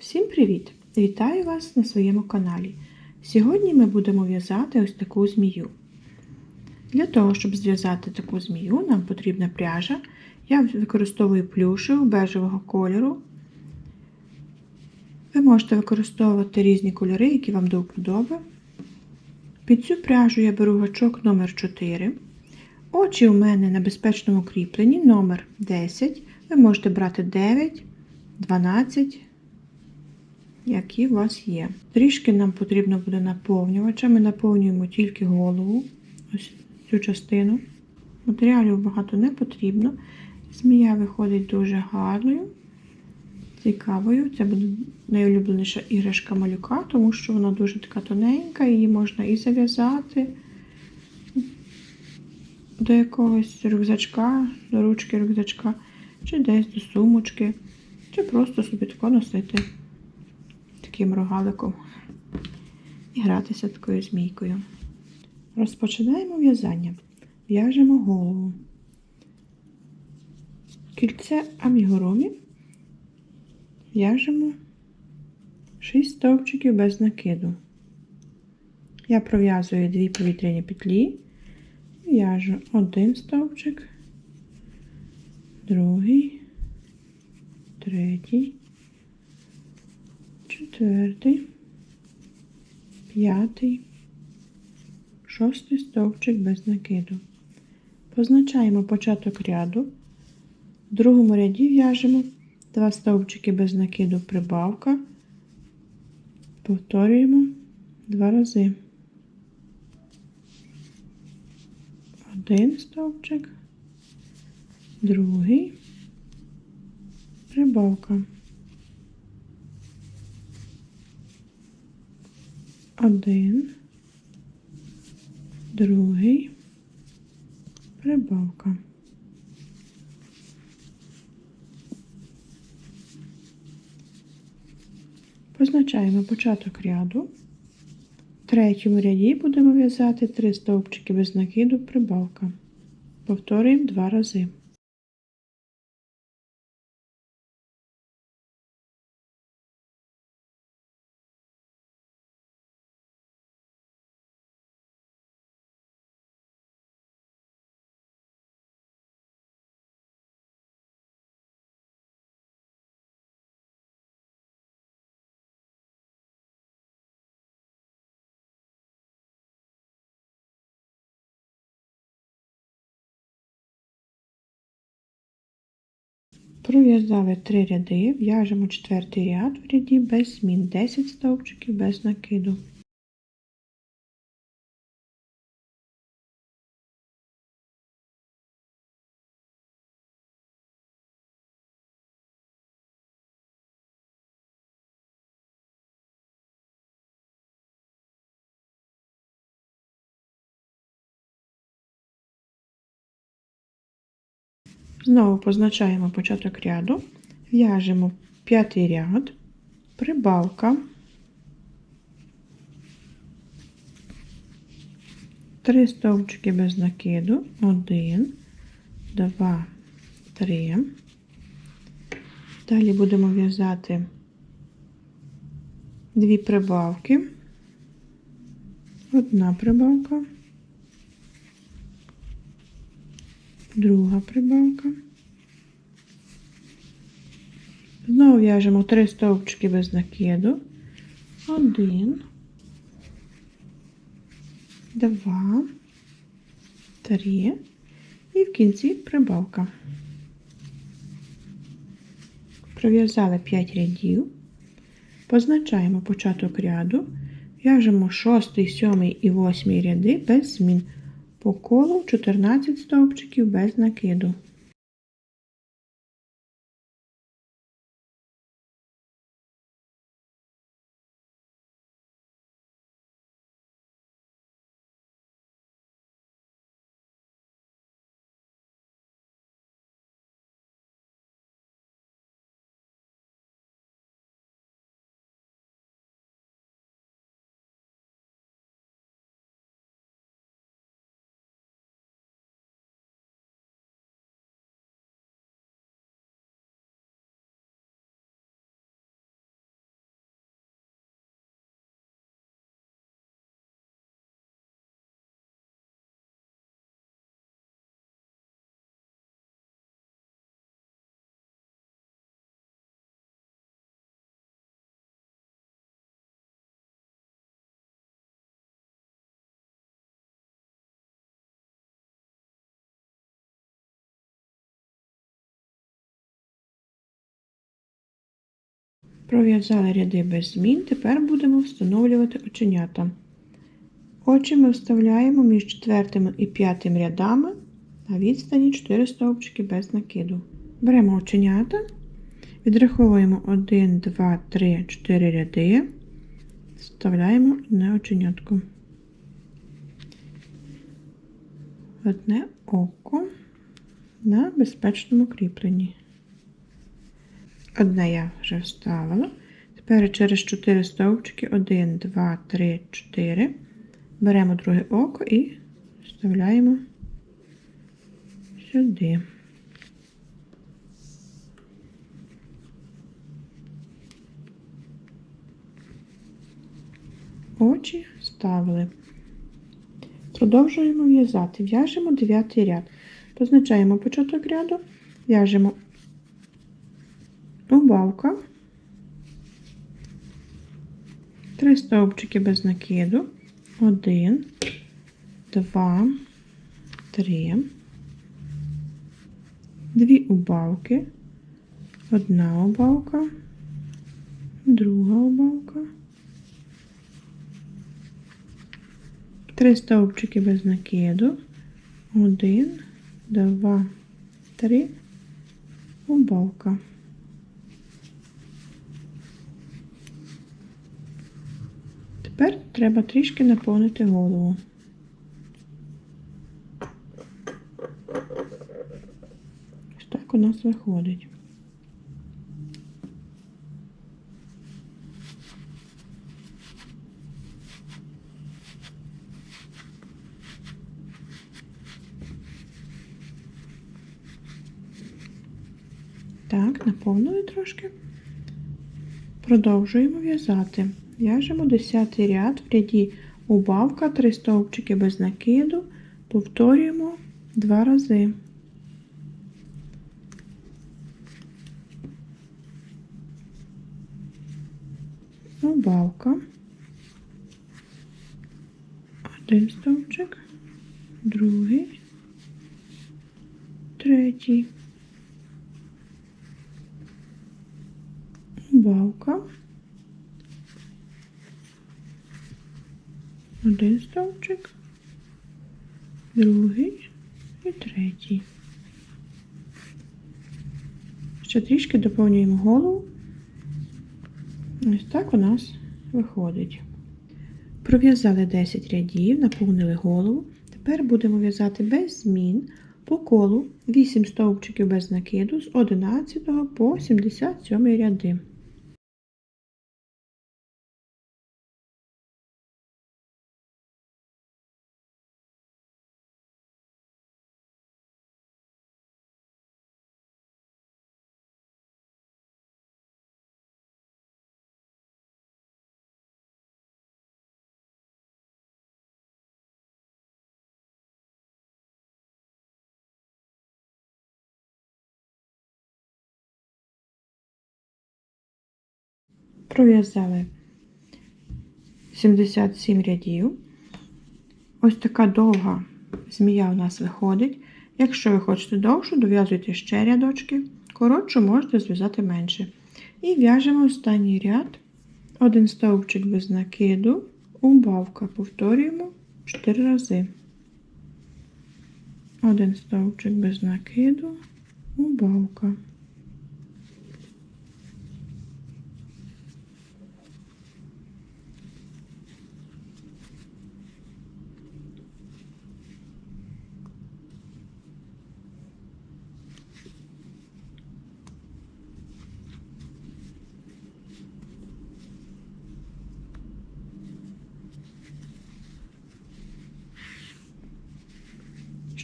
Всім привіт! Вітаю вас на своєму каналі. Сьогодні ми будемо в'язати ось таку змію. Для того, щоб зв'язати таку змію, нам потрібна пряжа. Я використовую плюшеву бежевого кольору. Ви можете використовувати різні кольори, які вам до вподоби. Під цю пряжу я беру гачок номер 4 Очі у мене на безпечному кріпленні номер 10 Ви можете брати 9, 12, які у вас є. Трішки нам потрібно буде наповнювача. Ми наповнюємо тільки голову, ось цю частину. Матеріалів багато не потрібно. Змія виходить дуже гарною, цікавою. Це буде найулюбленіша іграшка малюка, тому що вона дуже така тоненька, її можна і зав'язати до якогось рюкзачка, до ручки рюкзачка, чи десь до сумочки, чи просто собі тако носити таким рогаликом і гратися такою змійкою. Розпочинаємо в'язання. В'яжемо голову. Кільце амігуромі в'яжемо 6 стовпчиків без накиду. Я пров'язую дві повітряні петлі, в'яжу один стовпчик, другий, третій, четвертий, п'ятий, шостий стовпчик без накиду. Позначаємо початок ряду. В другому ряді в'яжемо два стовпчики без накиду прибавка, повторюємо два рази. Один стовпчик, другий, прибавка. Один, другий, прибавка. Позначаємо початок ряду. В третьому ряді будемо в'язати три стовпчики без накиду прибавка. Повторюємо два рази. Пров'язали три ряди, в'яжемо четвертий ряд в ряді без змін 10 стовпчиків без накиду. Знову позначаємо початок ряду, в'яжемо п'ятий ряд, прибавка, три стовпчики без накиду, один, два, три. Далі будемо в'язати дві прибавки, одна прибавка. Друга прибавка. Знову в'яжемо три стовпчики без накиду. Один, два, три. І в кінці прибавка. Пров'язали 5 рядів, позначаємо початок ряду, в'яжемо 6, 7 і 8 ряди без змін. По колу 14 стовпчиків без накиду. Пров'язали ряди без змін, тепер будемо встановлювати оченята. Очі ми вставляємо між четвертим і п'ятим рядами на відстані 4 стовпчики без накиду. Беремо оченята, відраховуємо 1, 2, 3, 4 ряди, вставляємо одне оченятко. Одне око на безпечному кріпленні. Одне я вже вставила. Тепер через 4 стовпчики 1, 2, 3, 4. Беремо друге око і вставляємо сюди. Очі вставили. Продовжуємо в'язати. В'яжемо 9 ряд. Позначаємо початок ряду, в'яжемо убавка, три стовпчики без накиду, один, два, три, дві убавки, одна убавка, друга убавка, три стовпчики без накиду, один, два, три, убавка. Тепер треба трішки наповнити голову. Ось так у нас виходить. Так, наповнили трошки. Продовжуємо в'язати. В'яжемо 10 ряд в ряді убавка, 3 стовпчики без накиду, повторюємо 2 рази. Убавка, один стовпчик, другий, третій. Убавка. Один стовпчик, другий і третій. Ще трішки доповнюємо голову. Ось так у нас виходить. Пров'язали 10 рядів, наповнили голову. Тепер будемо в'язати без змін по колу 8 стовпчиків без накиду з 11 по 77 ряди. Пров'язали 77 рядів. Ось така довга змія у нас виходить. Якщо ви хочете довшу, дов'язуйте ще рядочки. Коротшу можете зв'язати менше. І в'яжемо останній ряд, один стовпчик без накиду, убавка. Повторюємо 4 рази. Один стовпчик без накиду, убавка.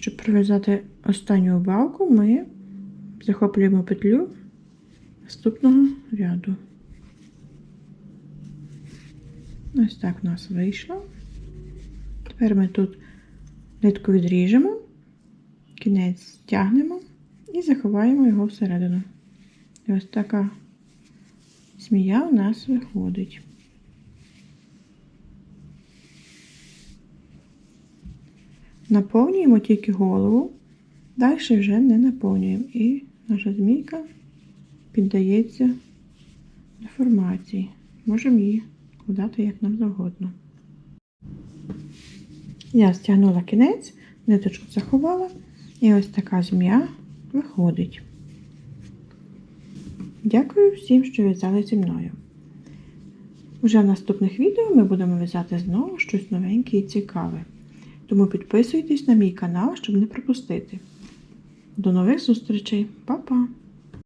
Щоб пров'язати останню балку, ми захоплюємо петлю наступного ряду. Ось так у нас вийшло. Тепер ми тут нитку відріжемо, кінець стягнемо і заховаємо його всередину. І ось така змія у нас виходить. Наповнюємо тільки голову, далі вже не наповнюємо. І наша змійка піддається деформації. Можемо її вкладати як нам завгодно. Я стягнула кінець, ниточку заховала, і ось така змія виходить. Дякую всім, що в'язали зі мною. Уже в наступних відео ми будемо в'язати знову щось новеньке і цікаве. Тому підписуйтесь на мій канал, щоб не пропустити. До нових зустрічей. Па-па!